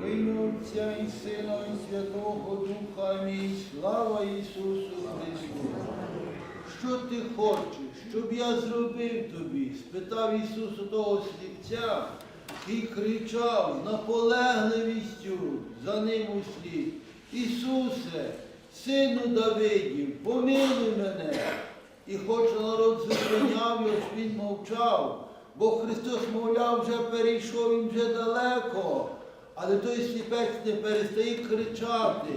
Отця і Сина, і Святого Духа. Амінь. Слава Ісусу Христу. Що ти хочеш, щоб я зробив тобі? спитав Ісус у того сліпця і кричав наполегливістю за ним услід. Ісусе, сину Давидів, помилуй мене. І хоч народ зупиняв його, він мовчав, бо Христос, мовляв, вже перейшов він вже далеко. Але той сліпець не перестає кричати,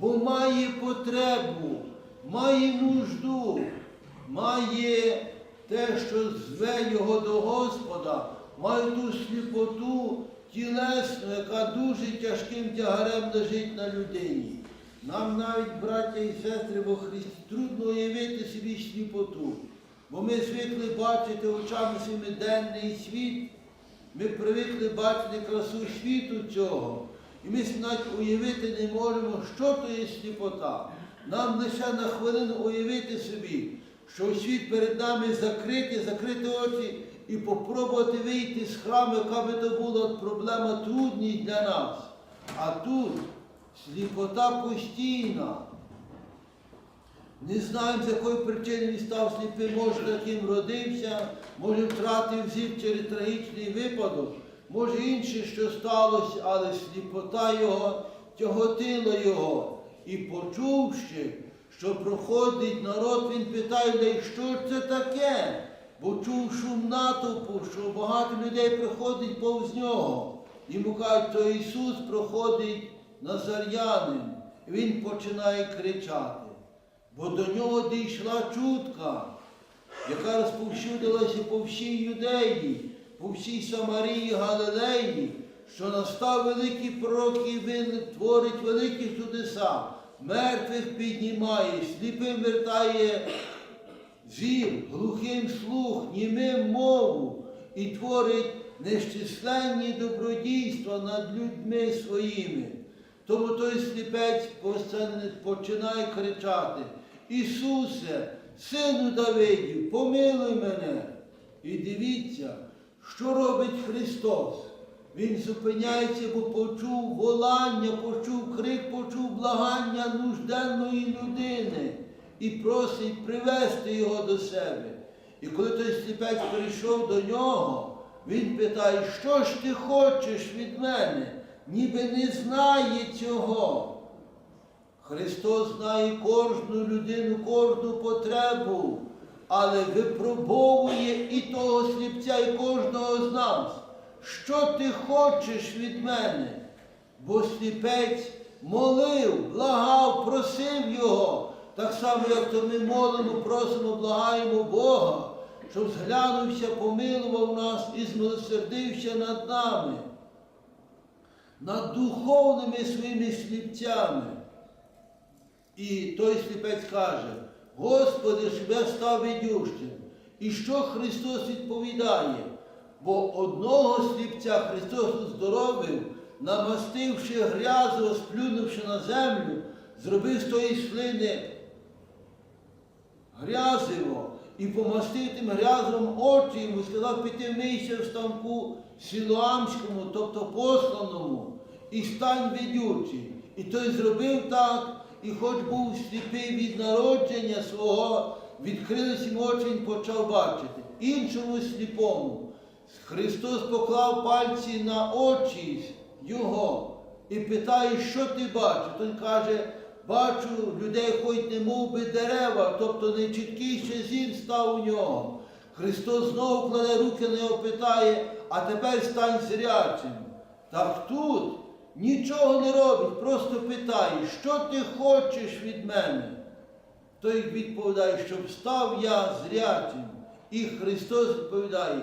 бо має потребу, має нужду, має те, що зве його до Господа, має ту сліпоту тілесну, яка дуже тяжким тягарем лежить на людині. Нам навіть, браття і сестри во Христі, трудно уявити собі сліпоту, бо ми звикли бачити очами денний світ, ми привикли бачити красу світу цього. І ми навіть уявити не можемо, що то є сліпота. Нам лише на хвилину уявити собі, що світ перед нами закритий, закрити очі і попробувати вийти з храму, яка би то була проблема трудність для нас. А тут сліпота постійна. Не знаємо, з якої причини він став сліпим, може таким родився, може втратив зір через трагічний випадок, може інше, що сталося, але сліпота його тяготила його. І почувши, що проходить народ, він питає, людей, що ж це таке? Бо чув шум натовпу, що багато людей приходить повз нього. Йому кажуть, то Ісус проходить Назарянин. Він починає кричати. Бо до нього дійшла чутка, яка розповсюдилася по всій юдеї, по всій Самарії Галилеї, що настав великий пророк і він творить великі чудеса, мертвих піднімає, сліпим вертає зір, глухим слух, німим мову і творить нещисленні добродійства над людьми своїми. Тому той сліпець починає кричати, Ісусе, сину Давидів, помилуй мене. І дивіться, що робить Христос. Він зупиняється, бо почув волання, почув крик, почув благання нужденної людини і просить привести його до себе. І коли той сліпець прийшов до нього, він питає, що ж ти хочеш від мене? Ніби не знає цього. Христос знає кожну людину, кожну потребу, але випробовує і того сліпця, і кожного з нас. Що ти хочеш від мене? Бо сліпець молив, благав, просив його, так само, як то ми молимо, просимо, благаємо Бога, щоб зглянувся, помилував нас і змилосердився над нами, над духовними своїми сліпцями. І той сліпець каже, Господи, щоб я став відющим. І що Христос відповідає? Бо одного сліпця Христос оздоровив, намастивши грязо, сплюнувши на землю, зробив з тої слини грязиво і помастив тим грязом очі йому, сказав піти вмийся в станку Сілуамському, тобто посланому, і стань відючий. І той зробив так, і хоч був сліпий від народження свого, відкрились йому очі, він почав бачити. Іншому сліпому. Христос поклав пальці на очі його і питає, що ти бачиш? Він каже, бачу людей, хоч не мов би дерева, тобто не чіткий ще зір став у нього. Христос знову кладе руки на нього, питає, а тепер стань зрячим. Так тут нічого не робить, просто питає, що ти хочеш від мене? Той відповідає, щоб став я зрячим. І Христос відповідає,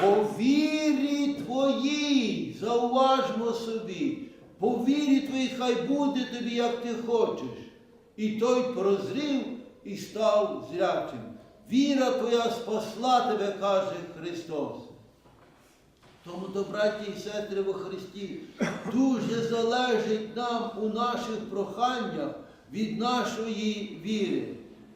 по вірі твоїй, зауважмо собі, по вірі твоїй хай буде тобі, як ти хочеш. І той прозрів і став зрячим. Віра твоя спасла тебе, каже Христос. Тому, то, браті і сестри во Христі, дуже залежить нам у наших проханнях від нашої віри.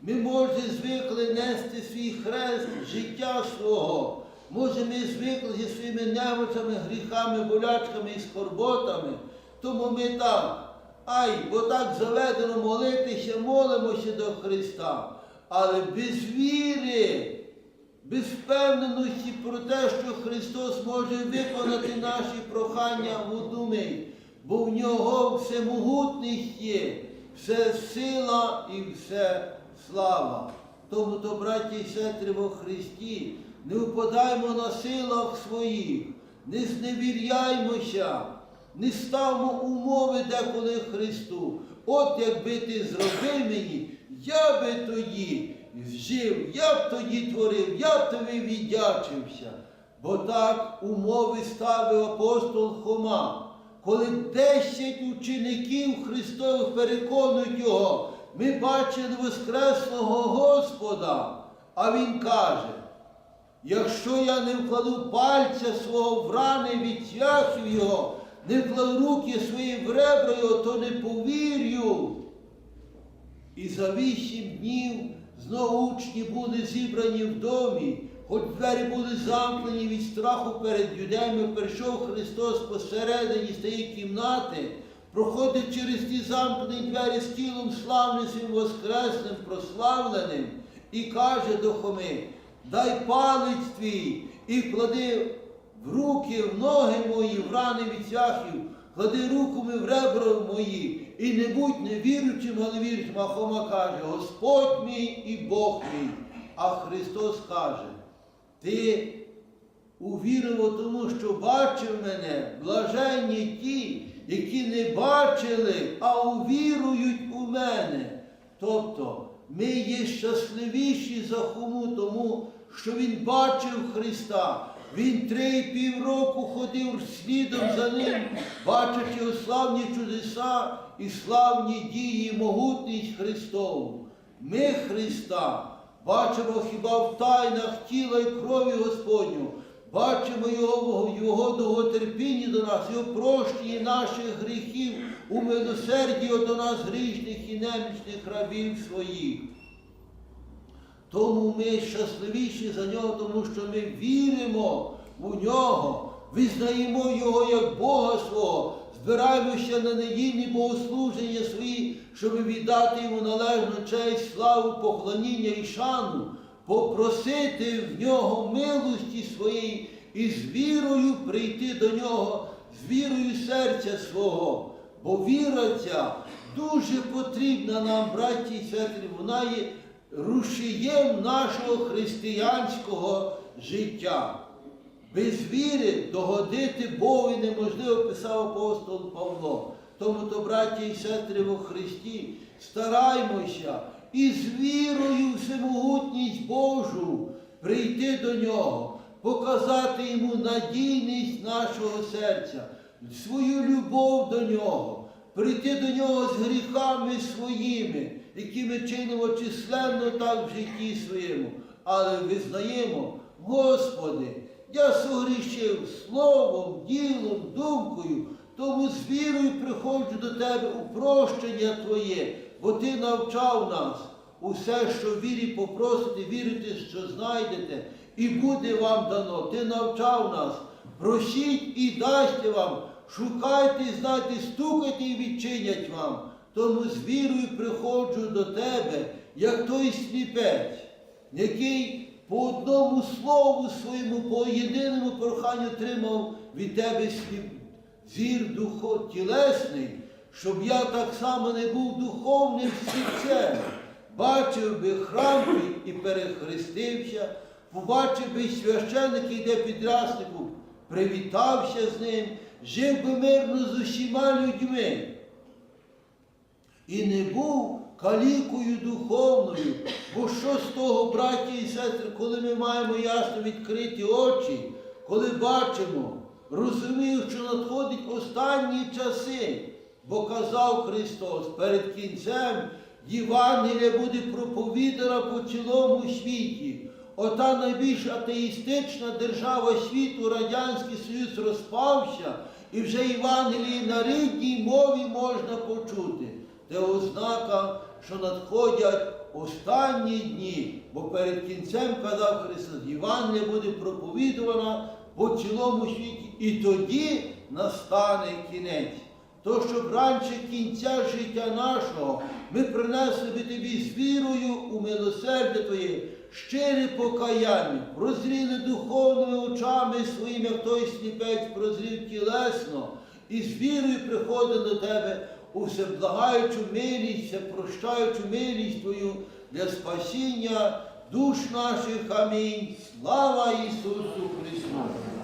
Ми, може, звикли нести свій хрест життя свого. Може, ми звикли зі своїми немочами, гріхами, болячками і скорботами. Тому ми так, ай, бо так заведено молитися, молимося до Христа. Але без віри, без впевненості про те, що Христос може виконати наші прохання в одну бо в нього всемогутність є, все сила і все слава. Тому то, браті і сестри во Христі, не впадаймо на силах своїх, не зневіряймося, не ставмо умови деколи Христу. От якби ти зробив мені, я би тоді жив, я б тоді творив, я б тобі віддячився. Бо так умови ставив апостол Хома. Коли десять учеників Христових переконують його, ми бачили Воскреслого Господа, а Він каже, якщо я не вкладу пальця свого в рани від цвяхів його, не вкладу руки свої в ребра його, то не повірю. І за вісім днів знову учні були зібрані в домі, хоч двері були замкнені від страху перед юдеями, прийшов Христос посередині з тієї кімнати, проходить через ті замкнені двері з тілом славним воскресним, прославленим, і каже до Хоми, дай палець твій і вклади в руки, в ноги мої, в рани від цвяхів, клади руку в ребра мої, і не будь невіруючим, але віруючим. А Хома каже, Господь мій і Бог мій. А Христос каже, ти увірував тому, що бачив мене, блаженні ті, які не бачили, а увірують у мене. Тобто ми є щасливіші за Хому, тому що він бачив Христа. Він три і пів року ходив слідом за ним, бачачи славні чудеса і славні дії, могутність Христову. Ми Христа бачимо хіба в тайнах тіла і крові Господню, бачимо Його, Його довготерпіння до нас, Його прощення наших гріхів у милосерді до нас грішних і немічних рабів своїх. Тому ми щасливіші за нього, тому що ми віримо у нього, визнаємо Його як Бога свого, збираємося на недільні богослуження свої, щоб віддати йому належну честь, славу, поклоніння і шану, попросити в нього милості своєї і з вірою прийти до нього, з вірою серця свого. Бо віра ця дуже потрібна нам, браті і сестри, вона є рушієм нашого християнського життя. Без віри догодити Богу неможливо, писав апостол Павло. Тому то, браті і сестри во Христі, стараймося і з вірою в всемогутність Божу прийти до Нього, показати Йому надійність нашого серця, свою любов до Нього, прийти до Нього з гріхами своїми, які ми чинимо численно так в житті своєму, але визнаємо, Господи, я согрішив словом, ділом, думкою, тому з вірою приходжу до Тебе у прощення Твоє, бо Ти навчав нас усе, що в вірі попросите, вірите, що знайдете, і буде вам дано. Ти навчав нас. Просіть і дасте вам, шукайте, знайте, стукайте і відчинять вам. Тому з вірою приходжу до тебе, як той сліпець, який по одному слову своєму, по єдиному проханню тримав від тебе сліп... зір духо тілесний, щоб я так само не був духовним сліпцем, бачив би храм і перехрестився, побачив би священника йде підраснику, привітався з ним, жив би мирно з усіма людьми і не був калікою духовною. Бо що з того, браті і сестри, коли ми маємо ясно відкриті очі, коли бачимо, розумію, що надходять останні часи, бо казав Христос, перед кінцем Євангелія буде проповідана по цілому світі. Ота найбільш атеїстична держава світу, Радянський Союз розпався, і вже Євангелії на рідній мові можна почути. Це ознака, що надходять останні дні, бо перед кінцем казав Христос, Євангелія буде проповідувана по цілому світі, і тоді настане кінець. то щоб раніше кінця життя нашого ми принесли би тобі з вірою у милосердя Твоє, щире покаяння, прозріли духовними очами своїми, як той сліпець прозрів тілесно, і з вірою приходить до тебе у всеблагаючу милість, прощаючу милість Твою для спасіння душ наших. Амінь. Слава Ісусу Христу!